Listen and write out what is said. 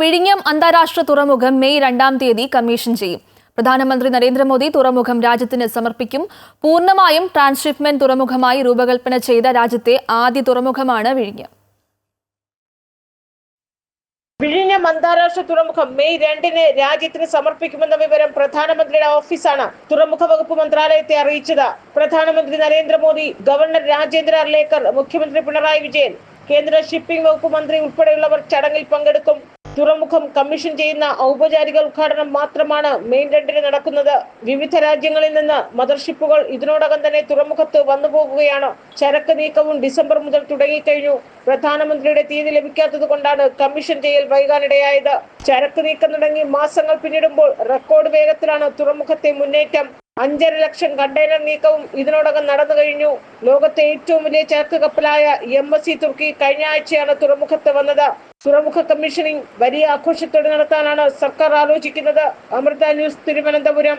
വിഴിഞ്ഞം അന്താരാഷ്ട്ര തുറമുഖം മെയ് രണ്ടാം തീയതി കമ്മീഷൻ ചെയ്യും. പ്രധാനമന്ത്രി നരേന്ദ്രമോദി തുറമുഖം രാജ്യത്തിന് സമർപ്പിക്കും. പൂർണമായും ട്രാൻസ്ഷിപ്മെന്റ് തുറമുഖമായി രൂപകൽപ്പന ചെയ്ത രാജ്യത്തെ ആദ്യ തുറമുഖമാണ് വിഴിഞ്ഞം. വിഴിഞ്ഞം അന്താരാഷ്ട്ര തുറമുഖം മെയ് രണ്ടിന് രാജ്യത്തിന് സമർപ്പിക്കുമെന്ന വിവരം പ്രധാനമന്ത്രിയുടെ ഓഫീസാണ് തുറമുഖ വകുപ്പ് മന്ത്രാലയത്തെ അറിയിച്ചത്. പ്രധാനമന്ത്രി നരേന്ദ്രമോദി ഗവർണർ രാജേന്ദ്ര അർലേക്കർ മുഖ്യമന്ത്രി പിണറായി വിജയൻ കേന്ദ്ര ഷിപ്പിംഗ് വകുപ്പ് മന്ത്രി ഉൾപ്പെടെയുള്ളവർ ചടങ്ങിൽ പങ്കെടുക്കും. തുറമുഖം കമ്മീഷൻ ചെയ്യുന്ന ഔപചാരിക ഉദ്ഘാടനം മാത്രമാണ് മെയിൻ രണ്ടിന് നടക്കുന്നത്. വിവിധ രാജ്യങ്ങളിൽ നിന്ന് മദർഷിപ്പുകൾ ഇതിനോടകം തന്നെ തുറമുഖത്ത് വന്നുപോകുകയാണ് ചരക്ക് നീക്കവും ഡിസംബർ മുതൽ തുടങ്ങിക്കഴിഞ്ഞു. പ്രധാനമന്ത്രിയുടെ തീയതി ലഭിക്കാത്തത് കൊണ്ടാണ് കമ്മീഷൻ ചെയ്യൽ വൈകാനിടയായത്. ചരക്ക് നീക്കം തുടങ്ങി മാസങ്ങൾ പിന്നിടുമ്പോൾ റെക്കോർഡ് വേഗത്തിലാണ് തുറമുഖത്തെ മുന്നേറ്റം. അഞ്ചര ലക്ഷം കണ്ടെയ്നർ നീക്കവും ഇതിനോടകം നടന്നു കഴിഞ്ഞു. ലോകത്തെ ഏറ്റവും വലിയ ചരക്ക് കപ്പലായ എം എസ് സി തുർക്കി കഴിഞ്ഞ ആഴ്ചയാണ് തുറമുഖത്ത് വന്നത്. തുറമുഖ കമ്മീഷനിങ് വലിയ ആഘോഷത്തോടെ നടത്താനാണ് സർക്കാർ ആലോചിക്കുന്നത്. അമൃത ന്യൂസ് തിരുവനന്തപുരം.